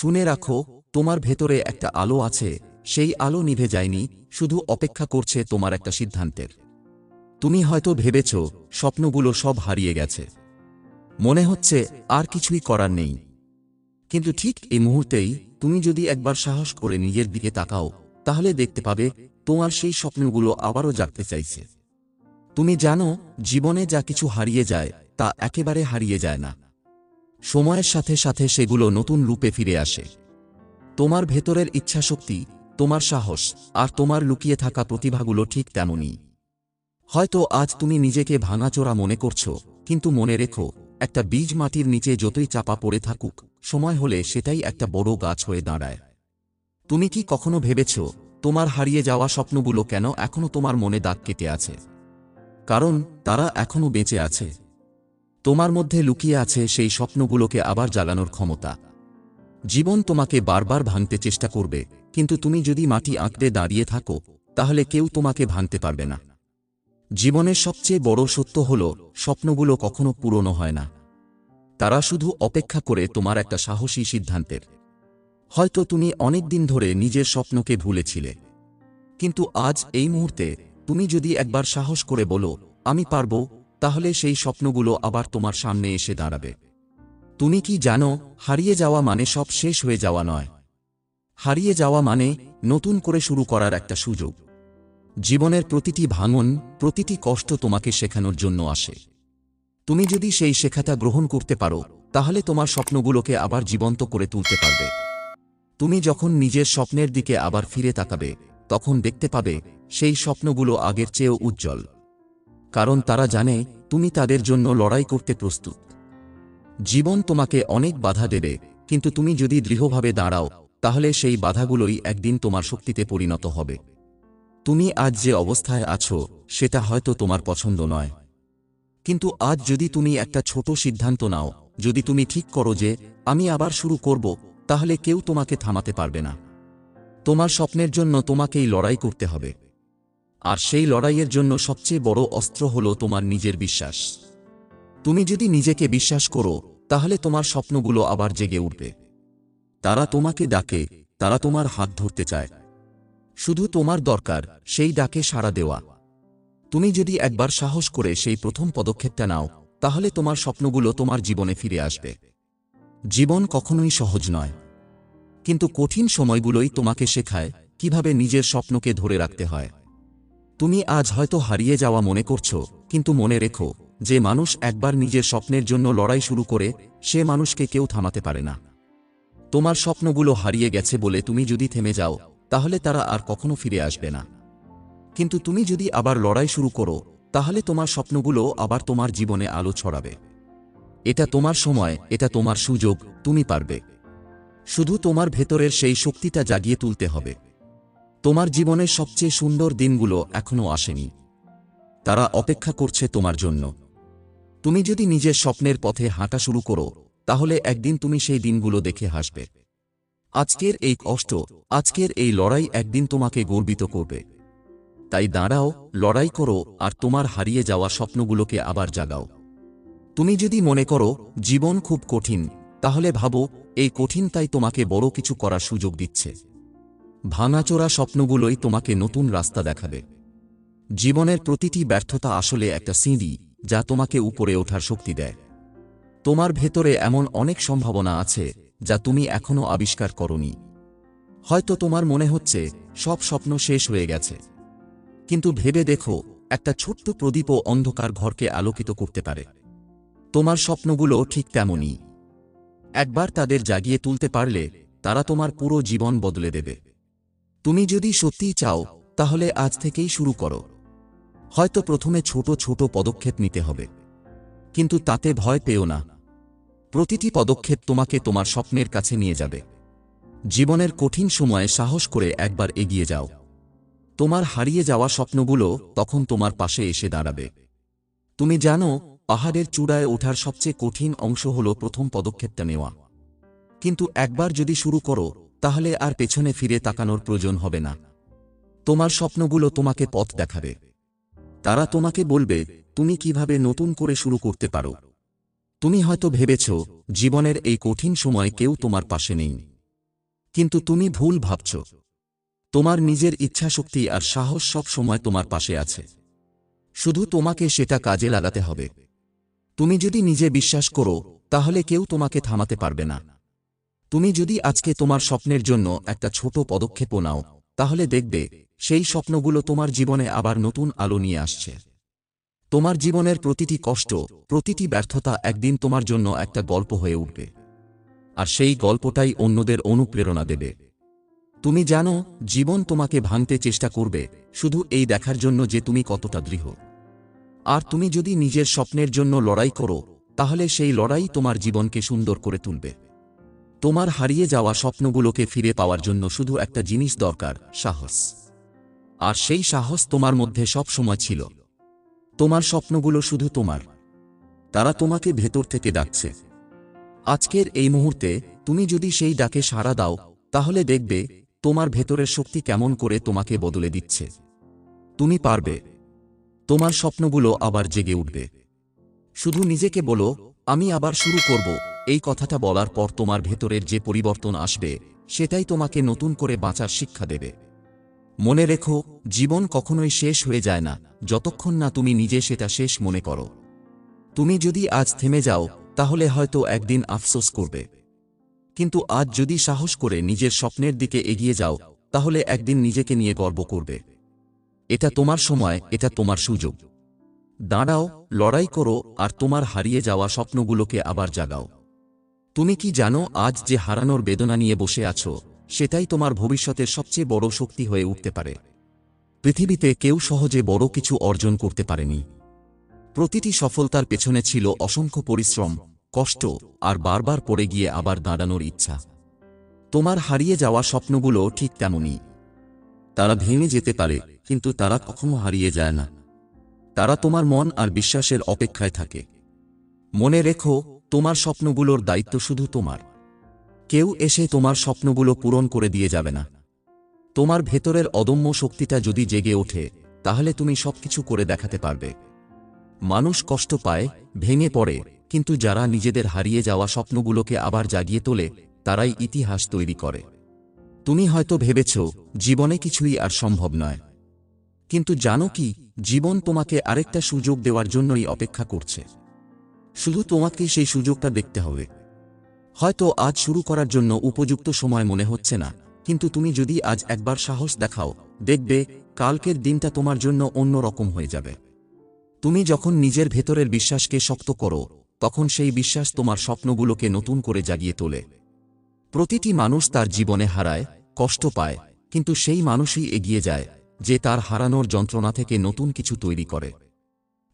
শুনে রাখো, তোমার ভেতরে একটা আলো আছে, সেই আলো নিভে যায়নি, শুধু অপেক্ষা করছে তোমার একটা সিদ্ধান্তের। তুমি হয়তো ভেবেছ, স্বপ্নগুলো সব হারিয়ে গেছে। মনে হচ্ছে, আর কিছুই করার নেই। কিন্তু ঠিক এই মুহূর্তেই, তুমি যদি একবার সাহস করে নিজের দিকে তাকাও, তাহলে দেখতে পাবে, তোমার সেই স্বপ্নগুলো আবারও জাগতে চাইছে। তুমি জানো, জীবনে যা কিছু হারিয়ে যায়, তা একেবারে হারিয়ে যায় না। সময়ের সাথে সাথে সেগুলো নতুন রূপে ফিরে আসে। তোমার ভেতরের ইচ্ছাশক্তি, তোমার সাহস, আর তোমার লুকিয়ে থাকা প্রতিভাগুলো ঠিক তেমনই। হয়তো আজ তুমি নিজেকে ভাঙাচোরা মনে করছ, কিন্তু মনে রেখো, একটা বীজ মাটির নিচে যতই চাপা পড়ে থাকুক, সময় হলে সেটাই একটা বড় গাছ হয়ে দাঁড়ায়। তুমি কি কখনো ভেবেছ, তোমার হারিয়ে যাওয়া স্বপ্নগুলো কেন এখনও তোমার মনে দাগ কেটে আছে? কারণ তারা এখনও বেঁচে আছে। তোমার মধ্যে লুকিয়ে আছে সেই স্বপ্নগুলোকে আবার জ্বালানোর ক্ষমতা। জীবন তোমাকে বারবার ভাঙতে চেষ্টা করবে, কিন্তু তুমি যদি মাটি আঁকড়ে দাঁড়িয়ে থাকো, তাহলে কেউ তোমাকে ভাঙতে পারবে না। জীবনের সবচেয়ে বড় সত্য হল, স্বপ্নগুলো কখনো পূরণও হয় না। তারা শুধু অপেক্ষা করে তোমার একটা সাহসী সিদ্ধান্তের। হয়তো তুমি অনেক দিন ধরে নিজের স্বপ্নকে ভুলেছিলে। কিন্তু আজ এই মুহূর্তে, তুমি যদি একবার সাহস করে বলো, আমি পারব তাহলে সেই স্বপ্নগুলো আবার তোমার সামনে এসে দাঁড়াবে। তুমি কি জানো, হারিয়ে যাওয়া মানে সব শেষ হয়ে যাওয়া নয়। হারিয়ে যাওয়া মানে নতুন করে শুরু করার একটা সুযোগ। জীবনের প্রতিটি ভাঙন, প্রতিটি কষ্ট তোমাকে শেখানোর জন্য আসে। তুমি যদি সেই শেখাটা গ্রহণ করতে পারো, তাহলে তোমার স্বপ্নগুলোকে আবার জীবন্ত করে তুলতে পারবে। তুমি যখন নিজের স্বপ্নের দিকে আবার ফিরে তাকাবে, তখন দেখতে পাবে, সেই স্বপ্নগুলো আগের চেয়েও উজ্জ্বল। কারণ তারা জানে তুমি তাদের জন্য লড়াই করতে প্রস্তুত। জীবন তোমাকে অনেক বাধা দেবে, কিন্তু তুমি যদি দৃঢ়ভাবে দাঁড়াও, তাহলে সেই বাধাগুলোই একদিন তোমার শক্তিতে পরিণত হবে। তুমি আজ যে অবস্থায় আছো, সেটা হয়তো তোমার পছন্দ নয়। কিন্তু আজ যদি তুমি একটা ছোট সিদ্ধান্ত নাও, যদি তুমি ঠিক করো যে, আমি আবার শুরু করব, তাহলে কেউ তোমাকে থামাতে পারবে না। তোমার স্বপ্নের জন্য তোমাকেই লড়াই করতে হবে। আর সেই লড়াইয়ের জন্য সবচেয়ে বড় অস্ত্র হল তোমার নিজের বিশ্বাস। তুমি যদি নিজেকে বিশ্বাস করো, তাহলে তোমার স্বপ্নগুলো আবার জেগে উঠবে। তারা তোমাকে ডাকে, তারা তোমার হাত ধরতে চায়। শুধু তোমার দরকার, সেই ডাকে সাড়া দেওয়া। তুমি যদি একবার সাহস করে সেই প্রথম পদক্ষেপটা নাও, তাহলে তোমার স্বপ্নগুলো তোমার জীবনে ফিরে আসবে। জীবন কখনোই সহজ নয়। কিন্তু কঠিন সময়গুলোই তোমাকে শেখায় কীভাবে নিজের স্বপ্নকে ধরে রাখতে হয়। তুমি আজ হয়তো হারিয়ে যাওয়া মনে করছ, কিন্তু মনে রেখো, যে মানুষ একবার নিজের স্বপ্নের জন্য লড়াই শুরু করে, সে মানুষকে কেউ থামাতে পারে না। তোমার স্বপ্নগুলো হারিয়ে গেছে বলে তুমি যদি থেমে যাও, তাহলে তারা আর কখনো ফিরে আসবে না। কিন্তু তুমি যদি আবার লড়াই শুরু করো, তাহলে তোমার স্বপ্নগুলো আবার তোমার জীবনে আলো ছড়াবে। এটা তোমার সময়, এটা তোমার সুযোগ, তুমি পারবে। শুধু তোমার ভেতরের সেই শক্তিটা জাগিয়ে তুলতে হবে। তোমার জীবনের সবচেয়ে সুন্দর দিনগুলো এখনও আসেনি। তারা অপেক্ষা করছে তোমার জন্য। তুমি যদি নিজের স্বপ্নের পথে হাঁটা শুরু করো, তাহলে একদিন তুমি সেই দিনগুলো দেখে হাসবে। আজকের এই কষ্ট, আজকের এই লড়াই একদিন তোমাকে গর্বিত করবে। তাই দাঁড়াও, লড়াই করো আর তোমার হারিয়ে যাওয়া স্বপ্নগুলোকে আবার জাগাও। তুমি যদি মনে করো, জীবন খুব কঠিন, তাহলে ভাবো, এই কঠিনতাই তোমাকে বড় কিছু করার সুযোগ দিচ্ছে। ভাঙাচোরা স্বপ্নগুলোই তোমাকে নতুন রাস্তা দেখাবে। জীবনের প্রতিটি ব্যর্থতা আসলে একটা সিঁড়ি যা তোমাকে উপরে ওঠার শক্তি দেয়। তোমার ভেতরে এমন অনেক সম্ভাবনা আছে যা তুমি এখনও আবিষ্কার করনি। হয়তো তোমার মনে হচ্ছে সব স্বপ্ন শেষ হয়ে গেছে। কিন্তু ভেবে দেখো, একটা ছোট্ট প্রদীপও অন্ধকার ঘরকে আলোকিত করতে পারে। তোমার স্বপ্নগুলো ঠিক তেমনই। একবার তাদের জাগিয়ে তুলতে পারলে তারা তোমার পুরো জীবন বদলে দেবে। তুমি যদি সত্যিই চাও, তাহলে আজ থেকেই শুরু করো। হয়তো প্রথমে ছোট ছোট পদক্ষেপ নিতে হবে। কিন্তু তাতে ভয় পেও না। প্রতিটি পদক্ষেপ তোমাকে তোমার স্বপ্নের কাছে নিয়ে যাবে। জীবনের কঠিন সময়ে সাহস করে একবার এগিয়ে যাও। তোমার হারিয়ে যাওয়া স্বপ্নগুলো তখন তোমার পাশে এসে দাঁড়াবে। তুমি জানো, পাহাড়ের চূড়ায় ওঠার সবচেয়ে কঠিন অংশ হল প্রথম পদক্ষেপটা নেওয়া। কিন্তু একবার যদি শুরু করো তাহলে আর পেছনে ফিরে তাকানোর প্রয়োজন হবে না। তোমার স্বপ্নগুলো তোমাকে পথ দেখাবে। তারা তোমাকে বলবে, তুমি কীভাবে নতুন করে শুরু করতে পারো? তুমি হয়তো ভেবেছ, জীবনের এই কঠিন সময় কেউ তোমার পাশে নেই। কিন্তু তুমি ভুল ভাবছ। তোমার নিজের ইচ্ছাশক্তি আর সাহস সব সময় তোমার পাশে আছে। শুধু তোমাকে সেটা কাজে লাগাতে হবে। তুমি যদি নিজে বিশ্বাস করো, তাহলে কেউ তোমাকে থামাতে পারবে না। তুমি যদি আজকে তোমার স্বপ্নের জন্য একটা ছোট পদক্ষেপও নাও, তাহলে দেখবে সেই স্বপ্নগুলো তোমার জীবনে আবার নতুন আলো নিয়ে আসছে। তোমার জীবনের প্রতিটি কষ্ট, প্রতিটি ব্যর্থতা একদিন তোমার জন্য একটা গল্প হয়ে উঠবে। আর সেই গল্পটাই অন্যদের অনুপ্রেরণা দেবে। তুমি জানো, জীবন তোমাকে ভাঙতে চেষ্টা করবে, শুধু এই দেখার জন্য যে তুমি কতটা দৃঢ়। আর তুমি যদি নিজের স্বপ্নের জন্য লড়াই করো, তাহলে সেই লড়াই তোমার জীবনকে সুন্দর করে তুলবে। তোমার হারিয়ে যাওয়া স্বপ্নগুলোকে ফিরে পাওয়ার জন্য শুধু একটা জিনিস দরকার, সাহস। আর সেই সাহস তোমার মধ্যে সব সময় ছিল। তোমার স্বপ্নগুলো শুধু তোমার। তারা তোমাকে ভেতর থেকে ডাকছে। আজকের এই মুহূর্তে তুমি যদি সেই ডাকে সাড়া দাও, তাহলে দেখবে তোমার ভেতরের শক্তি কেমন করে তোমাকে বদলে দিচ্ছে। তুমি পারবে। তোমার স্বপ্নগুলো আবার জেগে উঠবে। শুধু নিজেকে বলো, আমি আবার শুরু করব। এই কথাটা বলার পর তোমার ভেতরের যে পরিবর্তন আসবে, সেটাই তোমাকে নতুন করে বাঁচার শিক্ষা দেবে। মনে রেখো, জীবন কখনোই শেষ হয়ে যায় না, যতক্ষণ না তুমি নিজে সেটা শেষ মনে করো। তুমি যদি আজ থেমে যাও, তাহলে হয়তো একদিন আফসোস করবে। কিন্তু আজ যদি সাহস করে নিজের স্বপ্নের দিকে এগিয়ে যাও, তাহলে একদিন নিজেকে নিয়ে গর্ব করবে। এটা তোমার সময়, এটা তোমার সুযোগ। দাঁড়াও, লড়াই করো, আর তোমার হারিয়ে যাওয়া স্বপ্নগুলোকে আবার জাগাও। তুমি কি জানো আজ যে হারানোর বেদনা নিয়ে বসে আছো, সেটাই তোমার ভবিষ্যতের সবচেয়ে বড় শক্তি হয়ে উঠতে পারে। পৃথিবীতে কেউ সহজে বড় কিছু অর্জন করতে পারেনি। প্রতিটি সফলতার পেছনে ছিল অসংখ্য পরিশ্রম, কষ্ট আর বারবার পড়ে গিয়ে আবার দাঁড়ানোর ইচ্ছা। তোমার হারিয়ে যাওয়া স্বপ্নগুলো ঠিক তেমনই। তারা ভেঙে যেতে পারে, কিন্তু তারা কখনো হারিয়ে যায় না। তারা তোমার মন আর বিশ্বাসের অপেক্ষায় থাকে। মনে রেখো তোমার স্বপ্নগুলোর দায়িত্ব শুধু তোমার। কেউ এসে তোমার স্বপ্নগুলো পূরণ করে দিয়ে যাবে না। তোমার ভেতরের অদম্য শক্তিটা যদি জেগে ওঠে, তাহলে তুমি সবকিছু করে দেখাতে পারবে। মানুষ কষ্ট পায়, ভেঙে পড়ে, কিন্তু যারা নিজেদের হারিয়ে যাওয়া স্বপ্নগুলোকে আবার জাগিয়ে তোলে, তারাই ইতিহাস তৈরি করে। তুমি হয়তো ভেবেছ, জীবনে কিছুই আর সম্ভব নয়। কিন্তু জানো কি, জীবন তোমাকে আরেকটা সুযোগ দেওয়ার জন্যই অপেক্ষা করছে। শুধু তোমাকে সেই সুযোগটা দেখতে হবে। হয়তো আজ শুরু করার জন্য উপযুক্ত সময় মনে হচ্ছে না, কিন্তু তুমি যদি আজ একবার সাহস দেখাও, দেখবে কালকের দিনটা তোমার জন্য অন্য রকম হয়ে যাবে। তুমি যখন নিজের ভেতরের বিশ্বাসকে শক্ত করো, তখন সেই বিশ্বাস তোমার স্বপ্নগুলোকে নতুন করে জাগিয়ে তোলে। প্রতিটি মানুষ তার জীবনে হারায়, কষ্ট পায়, কিন্তু সেই মানুষই এগিয়ে যায়, যে তার হারানোর যন্ত্রণা থেকে নতুন কিছু তৈরি করে।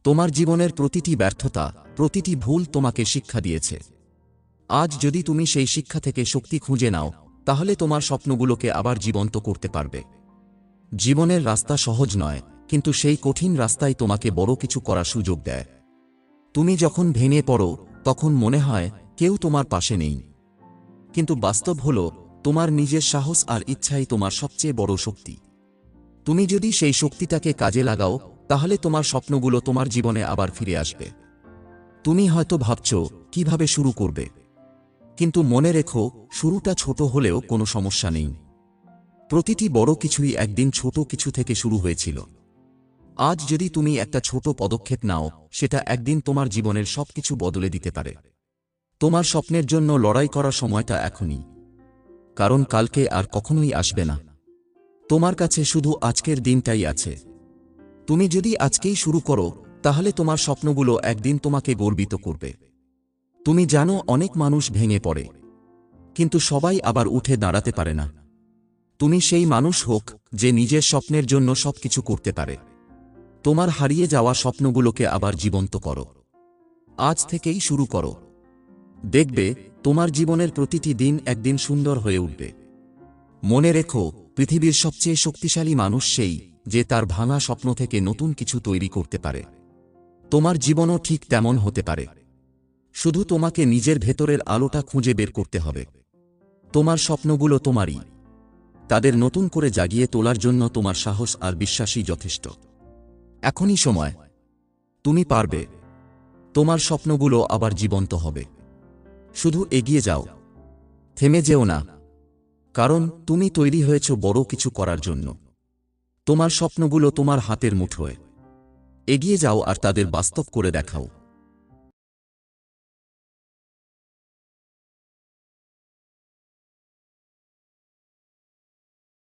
তোমার জীবনের প্রতিটি ব্যর্থতা, প্রতিটি ভুল তোমাকে শিক্ষা দিয়েছে। আজ যদি তুমি সেই শিক্ষা থেকে শক্তি খুঁজে নাও, তাহলে তোমার স্বপ্নগুলোকে আবার জীবন্ত করতে পারবে। জীবনের রাস্তা সহজ নয়, কিন্তু সেই কঠিন রাস্তাই তোমাকে বড় কিছু করার সুযোগ দেয়। তুমি যখন ভেঙে পড়ো, তখন মনে হয় কেউ তোমার পাশে নেই। কিন্তু বাস্তব হল, তোমার নিজের সাহস আর ইচ্ছাই তোমার সবচেয়ে বড় শক্তি। তুমি যদি সেই শক্তিটাকে কাজে লাগাও তাহলে তোমার স্বপ্নগুলো তোমার জীবনে আবার ফিরে আসবে। তুমি হয়তো ভাবছ, কীভাবে শুরু করবে? কিন্তু মনে রেখো, শুরুটা ছোট হলেও কোনো সমস্যা নেই। প্রতিটি বড় কিছুই একদিন ছোট কিছু থেকে শুরু হয়েছিল। আজ যদি তুমি একটা ছোট পদক্ষেপ নাও, সেটা একদিন তোমার জীবনের সবকিছু বদলে দিতে পারে। তোমার স্বপ্নের জন্য লড়াই করার সময়টা এখনই। কারণ কালকে আর কখনোই আসবে না। তোমার কাছে শুধু আজকের দিনটাই আছে। তুমি যদি আজকেই শুরু করো, তাহলে তোমার স্বপ্নগুলো একদিন তোমাকে গর্বিত করবে। তুমি জানো অনেক মানুষ ভেঙে পড়ে, কিন্তু সবাই আবার উঠে দাঁড়াতে পারে না। তুমি সেই মানুষ হোক যে নিজের স্বপ্নের জন্য সবকিছু করতে পারে। তোমার হারিয়ে যাওয়া স্বপ্নগুলোকে আবার জীবন্ত করো। আজ থেকেই শুরু করো। দেখবে, তোমার জীবনের প্রতিটি দিন একদিন সুন্দর হয়ে উঠবে। মনে রেখো, পৃথিবীর সবচেয়ে শক্তিশালী মানুষ সেই যে তার ভাঙা স্বপ্ন থেকে নতুন কিছু তৈরি করতে পারে। তোমার জীবনও ঠিক তেমন হতে পারে। শুধু তোমাকে নিজের ভেতরের আলোটা খুঁজে বের করতে হবে। তোমার স্বপ্নগুলো তোমারই। তাদের নতুন করে জাগিয়ে তোলার জন্য তোমার সাহস আর বিশ্বাসই যথেষ্ট। এখনই সময়। তুমি পারবে। তোমার স্বপ্নগুলো আবার জীবন্ত হবে। শুধু এগিয়ে যাও। থেমে যেও না। কারণ তুমি তৈরি হয়েছ বড় কিছু করার জন্য। তোমার স্বপ্নগুলো তোমার হাতের মুঠোয়। এগিয়ে যাও আর তাদের বাস্তব করে দেখাও।